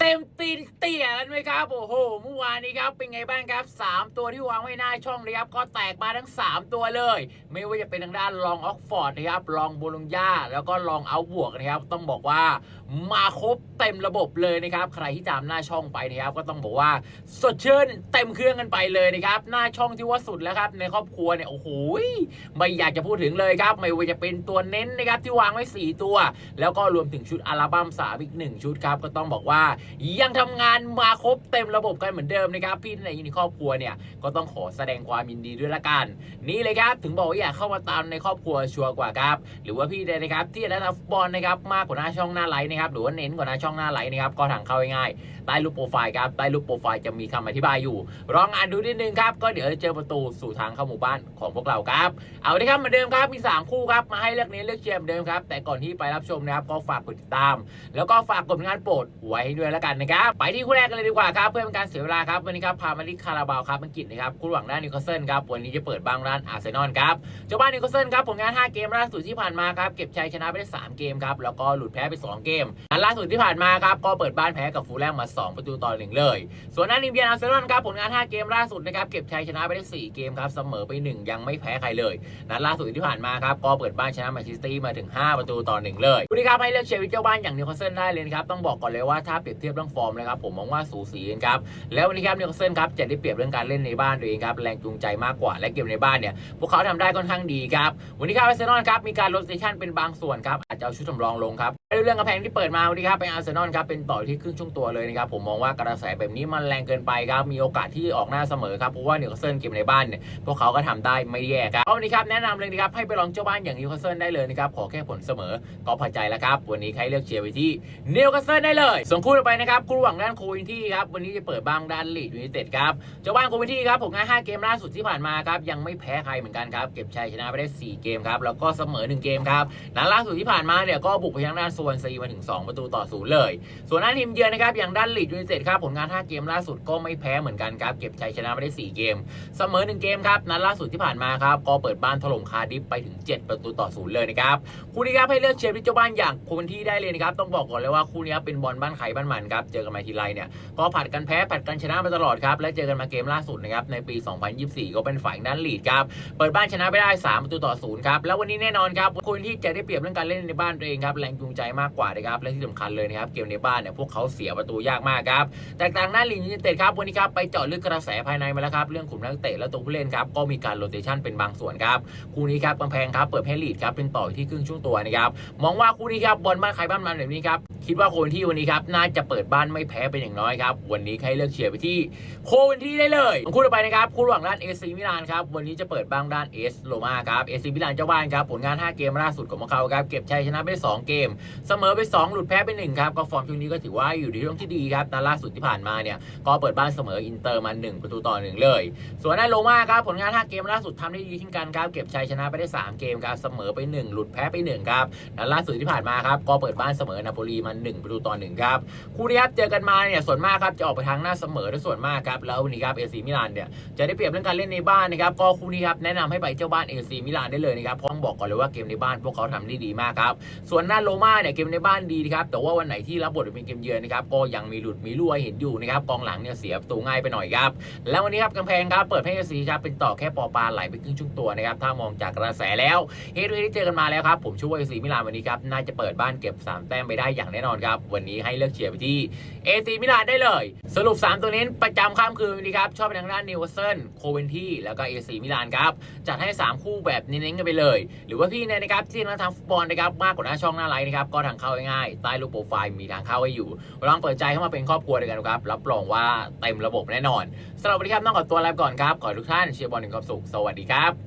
เต็มตีนเตี่ยกันไหมครับโอ้โหเมื่อวานนี้ครับเป็นไงบ้างครับ 3 ตัวที่วางไว้หน้าช่องนะครับก็แตกมาทั้ง 3 ตัวเลย ไม่ว่าจะเป็นทางด้านลองออกฟอร์ดนะครับลองโบลงยาแล้วก็ลองเอาบวกนะครับ ต้องบอกว่ามาครบเต็มระบบเลยนะครับ ใครที่จำหน้าช่องไปนะครับ ก็ต้องบอกว่าสดชื่นเต็มเครื่องกันไปเลยนะครับหน้าช่องที่ว่าสุดแล้วครับในครอบครัวเนี่ยโอ้โหไม่อยากจะพูดถึงเลยครับ ไม่ว่าจะเป็นตัวเน้นนะครับที่วางไว้ 4 ตัว แล้วก็รวมถึงชุดอัลบั้มสามอีกหนึ่งชุดครับก็ต้องบอกว่ายังทำงานมาครบเต็มระบบกันเหมือนเดิมนะครับ พี่ในในครอบครัวเนี่ยก็ต้องขอแสดงความยินดีด้วยละกัน นี่เลยครับถึงบอกว่าอยากเข้ามาตามในครอบครัวชัวร์กว่าครับ หรือว่าพี่ใดนะครับที่ได้ทัฟุตบอลนะครับมากกว่าหน้าช่องหน้าไลน์นะครับหรือว่าเน้นกว่าหน้าช่องหน้าไลน์นะครับก็ทางเข้าง่ายๆใต้รูปโปรไฟล์ครับใต้รูปโปรไฟล์จะมีคำอธิบายอยู่ลองอ่านดูนิดนึงครับก็เดี๋ยวจะเจอประตูสู่ทางเข้าหมู่บ้านของพวกเราครับ เอาละครับเหมือนเดิมครับมีสามคู่ครับมาให้เลือกเน้นเลือกเชียร์เหมือนเดิมครับแต่ก่อนที่ไปรับชมนะครับก็ฝากกดติดตาม แล้วก็ฝากกดงานโปรดไว้ให้ด้วยแล้วกันนะครับไปที่คู่แรกกันเลยดีกว่าครับเพื่อเป็นการเสียเวลาครับวันนี้ครับพามาที่คาราบาวครับอังกฤษนะครับคู่หวังด้านนิวคาสเซิลครับวันนี้จะเปิดบ้างร้านอาร์เซนอลครับเจ้าบ้านนิวคาสเซิลครับผลงาน 5 เกมล่าสุดที่ผ่านมาครับเก็บชัยชนะไปได้ 3 เกมครับแล้วก็หลุดแพ้ไป 2 เกมอันล่าสุดที่ผ่านมาครับก็เปิดบ้านแพ้กับฟูลแลมมา 2 ประตูต่อหนึ่งเลย ส่วนด้านนิมเบียนอาร์เซนอลครับผลงาน 5 เกมล่าสุดนะครับเก็บชัยชนะไปได้ 4 เกมครับเสมอไป 1 ยังไม่แพ้ใครเลยนัดล่าสุดที่ผ่านมาครับก็เปิดบ้านชนะแมนเชสเตอร์มาถึง 5 ประตูต่อ1เลยคุณครับให้เลือกเชียร์วิเจ้าบ้านอย่างนิวคาสเซิลได้เลยครับต้องบอกก่อนเลยว่าถ้าเปรียบเทียบเรื่องฟอร์มนะครับผมมองว่าสูสีครับ แล้ววันนี้ครับนิวคาสเซิลครับจะได้เปรียบเรื่องการเล่นในบ้านตัวเองครับแรงจูงใจมากกว่าและเกมในบ้านเนี่ยพวกเขาทำได้ค่อนข้างดีครับวันนี้ครับอาร์เซนอลครับมีการโรเตชันเป็นบางส่วนครับอาจจะเอาชุดสำรองลงครับ เรื่องกระแพงที่เปิดมาวันนี้ครับเป็นอาร์เซนอลครับเป็นต่อที่ครึ่งช่วงตัวเลยนะครับผมมองว่ากระแสแบบนี้มันแรงเกินไปครับมีโอกาสที่ออกหน้าเสมอครับเพราะว่านิวคาสเซิลเกมในบ้านเนี่ยพวกเขาก็ทำได้ไม่แย่ครับวันนี้ครับแนะนำเลยนะครับให้ไปลองเจ้าบ้านอย่างนิวคาสเซิลได้เลยนะครับขอแค่ผลเสมอก็พอใจแล้วครับวันนี้ใครเลือกเชียร์ไปที่นิวคาสเซิลได้เลยส่วนคู่ต่อไปนะครับคู่ระหว่างด้านโควินที่ครับวันนี้จะเปิดบ้างด้านลีดยูไนเต็ดครับเจ้าบ้านโควินที่ครับผลงาน5เกมล่าสุดที่ผ่านมาครับยังไม่แพ้ใครเหมือนกันครับเก็บชัยชนะไปได้ 4 เกมครับแล้วก็เสมอ 1 เกมครับนัดล่าสุดที่ผ่านมาเนี่ยก็บุกไปทางด้านโซนซีมาถึง 2 ประตูต่อศูนย์เลย ส่วนด้านทีมเยือนนะครับอย่างด้านลีดยูไนเต็ดครับผลงาน 5 เกมล่าสุดก็ไม่แพ้เหมือนกันครับเก็บชัยชนะไปได้ 4 เกม เสมอ 1 เกมครับนัดล่าสุดที่ผ่านมาครับก็เปิดบ้านถล่มคาร์ดิฟไปถึง 7 ประตูต่อศูนย์เลยนะครับคู่นี้ครับให้เลือกเชียร์ที่เจ้าบ้านอย่างคนที่ได้เลยนะครับต้องบอกก่อนเลยว่าคู่นี้เป็นบอลบ้านใครบ้านมันครับเจอกันมาทีไรเนี่ยก็ผัดกันแพ้ผัดกันชนะมาตลอดครับและเจอกันมาเกมล่าสุดนะครับในปี 2024 ก็เป็นฝ่ายด้านลีดครับเปิดบ้านชนะไปได้ 3 ประตูต่อศูนย์ครับแล้ววันนี้แน่นอนครับคนที่จะได้เปรียบเรื่องการเล่นในบ้านตัวเองครับแรงจูงใจมากกว่านะครับและที่สำคัญเลยนะครับเกมในบ้านเนี่ยพวกเขาเสียประตูยากมากครับแตกต่างด้าลีดยูไนเต็ดครับวันนี้ครับไปเจาะลึกกระแสภายในมาแล้วครับเรื่องขุมนักเตะและตัวผู้เล่นครับก็มีการโรเตชันเป็นบางส่วนครับคู่นี้ครับกำแพงครับเปิดให้ลีดครับเป็นต่อที่ครึ่งช่วงตัวนะครับมองว่าคู่นี้ครับบอลบ้านใครบ้านมันแบบนี้ครับคิดว่าโคนที่วันนี้ครับน่าจะเปิดบ้านไม่แพ้เป็นอย่างน้อยครับวันนี้ใครเลือกเชียร์ไปที่โคนที่ได้เลยคู่ต่อไปนะครับคู่ระหว่างด้านเอซีมิลานครับวันนี้จะเปิดบ้างด้านเอสโรมาครับเอซีมิลานเจ้าบ้านครับผลงาน 5 เกมล่าสุดของพวกเขาครับเก็บชัยชนะไป2เกมเสมอไป 2 หลุดแพ้ไป1ครับก็ฟอร์มช่วงนี้ก็ถือว่าอยู่ในช่วงที่ดีครับนัดล่าสุดที่ผ่านมาเนี่ยก็เปิดบ้านเสมออินเตอร์มา 1 ประตูต่อ 1 เลย ส่วนด้าโรมาครับผลงาน 5 เกมล่าสุดทำได้ดีเช่นกันครับเก็บชัยชนะไปได้ 3 เกมครับเสมอไป 1 หลุดแพ้ไป1ครับนัดล่าสุดที่ผ่านมาครับก็เปิดบ้านเสมอนาโปลีมา 1 ประตูต่อ1ครับคู่นี้ครับเจอกันมาเนี่ยส่วนมากครับจะออกไปทางหน้าเสมอด้วยส่วนมากครับแล้ววันนี้ครับเอซีมิลานเนี่ยจะได้เปรียบเรื่องการเล่นในบ้านนะครับก็คู่นี้ครับแนะนำให้ไปเจ้าบ้านเอซีมิลานได้เลยนะครับพร้องบอกก่อนเลยว่าเกมในบ้านพวกเขาทำได้ดีมากครับส่วนหน้าโรมาเนี่ยเกมในบ้านดีนะครับแต่ว่าวันไหนที่รับบทเป็นเกมเยือนนะครับก็ยังมีหลุดมีรั่วเห็นอยู่นะครับกองหลังเนี่ยเสียประตูง่ายไปหน่อยครับแล้ววันนี้ครับกำแพงครับเปิดให้เอซีครับเป็นต่อแค่ปอปาไหลไปครึ่งช่วงตัวนะครับถ้ามองจากกระแสแล้วเฮดที่เจอกันมาแล้วครับผมช่ว่าเอซีมิลานวันนี้ครับน่าจะเปิดบ้านเก็บสามแต้มไปได้อย่างแน่นอนครับวันนี้ให้เลือกเชียร์ไปที่เอซีมิลานได้เลย สรุป 3 ตัวนี้ประจำข้ามคืนนี้ครับชอบไปทางด้านนิวเซิลโคเวนที่แล้วก็เอซีมิลานครับจัดให้ 3 คู่แบบเน้นๆกันไปเลย หรือว่าพี่เนี่ยนะครับที่นักทางฟุตบอลนะครับมากกว่าหน้าช่องหน้าไลน์นะครับก็ทางเข้าง่ายใต้รูปโปรไฟล์มีทางเข้าให้อยู่ลองเปิดใจเข้ามาเป็นครอบครัวด้วยกันครับรับรองว่าเต็มระบบแน่นอนสำหรับวันนี้ครับต้องขอตัวลาไปก่อนครับขอทุกท่านเชียร์บอลถึงความสุขสวัสดีครับ